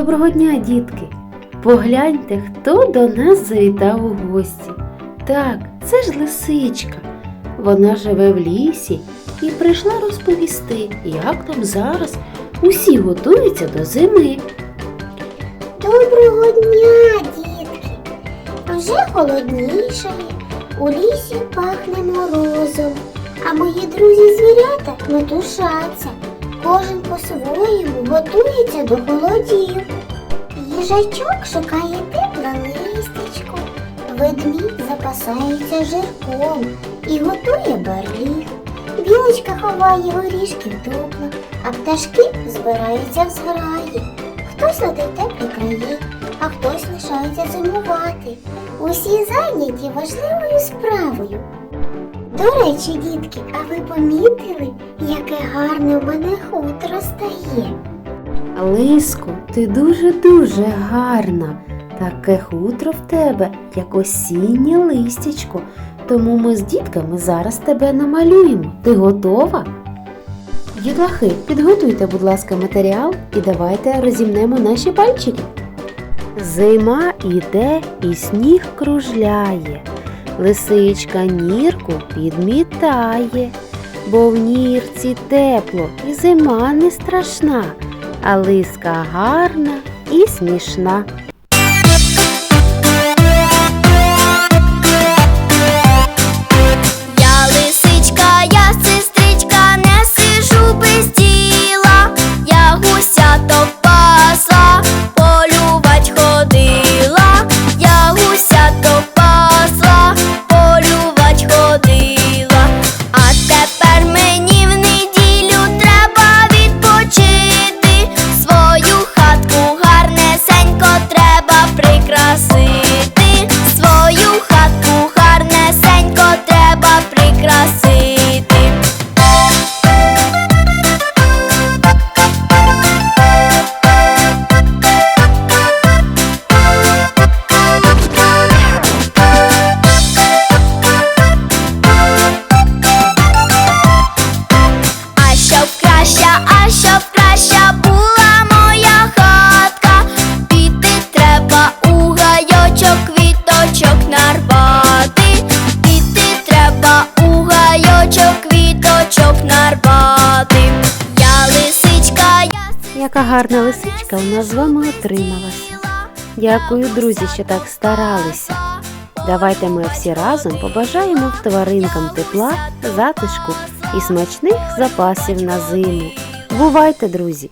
Доброго дня, дітки! Погляньте, хто до нас завітав у гості. Так, це ж лисичка. Вона живе в лісі і прийшла розповісти, як там зараз усі готуються до зими. Доброго дня, дітки! Вже холоднішає, у лісі пахне морозом, а мої друзі звірята метушаться. Кожен по-своєму готується до холодів. Їжачок шукає тепле листечко, ведмідь запасається жирком і готує барліг. Білочка ховає горішки в дуплах, а пташки збираються в зграї. Хтось летить теплі краї, а хтось лишається зимувати. Усі зайняті важливою справою. До речі, дітки, а ви помітили, яке гарне в мене хутро стає? Лиско, ти дуже-дуже гарна. Таке хутро в тебе, як осіннє листячко. Тому ми з дітками зараз тебе намалюємо. Ти готова? Дітлахи, підготуйте, будь ласка, матеріал і давайте розімнемо наші пальчики. Зима іде і сніг кружляє. Лисичка нірку підмітає, бо в нірці тепло і зима не страшна, а лиска гарна і смішна. Гайочок, квіточок нарвати. Я лисичка, я Яка гарна лисичка у нас з вами отрималася. Дякую, друзі, що так старалися. Давайте ми всі разом побажаємо тваринкам тепла, затишку і смачних запасів на зиму. Бувайте, друзі!